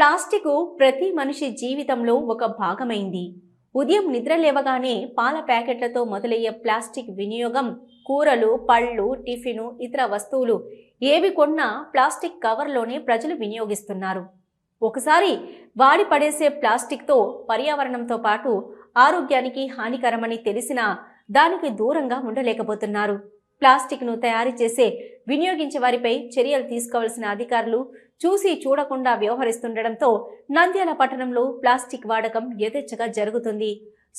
Plastic ప్రతి మనిషి జీవితంలో ఒక భాగమైంది. ఉదయం నిద్ర లేవగానే పాల ప్యాకెట్లతో మొదలయ్యే ప్లాస్టిక్ వినియోగం కూరలు పళ్ళు టిఫిను ఇతర వస్తువులు ఏవి కొన్నా ప్లాస్టిక్ కవర్లోనే ప్రజలు వినియోగిస్తున్నారు. ఒకసారి వాడి పడేసే ప్లాస్టిక్తో పర్యావరణంతో పాటు ఆరోగ్యానికి హానికరమని తెలిసినా దానికి దూరంగా ఉండలేకపోతున్నారు. ప్లాస్టిక్ను తయారు చేసే వినియోగించే వారిపై చర్యలు తీసుకోవాల్సిన అధికారులు చూసి చూడకుండా వ్యవహరిస్తుండటంతో నంద్యాల పట్టణంలో ప్లాస్టిక్ వాడకం యథేచ్ఛగా జరుగుతుంది.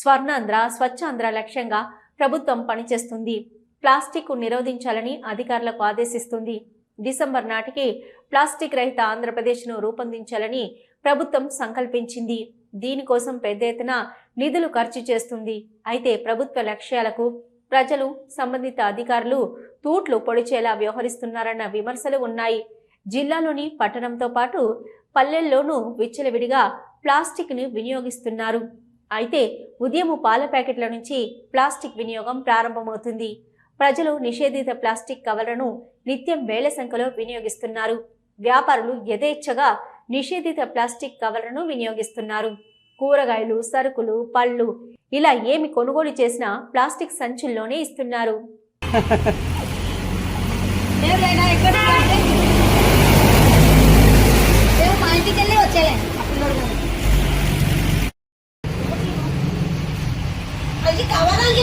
స్వర్ణాంధ్ర స్వచ్ఛాంధ్ర లక్ష్యంగా ప్రభుత్వం పనిచేస్తుంది. ప్లాస్టిక్ నిరోధించాలని అధికారులకు ఆదేశిస్తుంది. డిసెంబర్ నాటికి ప్లాస్టిక్ రహిత ఆంధ్రప్రదేశ్ను రూపొందించాలని ప్రభుత్వం సంకల్పించింది. దీనికోసం పెద్ద ఎత్తున నిధులు ఖర్చు చేస్తుంది. అయితే ప్రభుత్వ లక్ష్యాలకు ప్రజలు సంబంధిత అధికారులు తూట్లు పొడిచేలా వ్యవహరిస్తున్నారన్న విమర్శలు ఉన్నాయి. జిల్లాలోని పట్టణంతో పాటు పల్లెల్లోనూ విచ్చలవిడిగా ప్లాస్టిక్ని వినియోగిస్తున్నారు. అయితే ఉదయం పాల ప్యాకెట్ల నుంచి ప్లాస్టిక్ వినియోగం ప్రారంభమవుతుంది. ప్రజలు నిషేధిత ప్లాస్టిక్ కవర్లను నిత్యం వేల సంఖ్యలో వినియోగిస్తున్నారు. వ్యాపారులు యథేచ్ఛగా నిషేధిత ప్లాస్టిక్ కవర్లను వినియోగిస్తున్నారు. కూరగాయలు సరుకులు పళ్ళు ఇలా ఏమి కొనుగోలు చేసినా ప్లాస్టిక్ సంచుల్లోనే ఇస్తున్నారు. కావాలని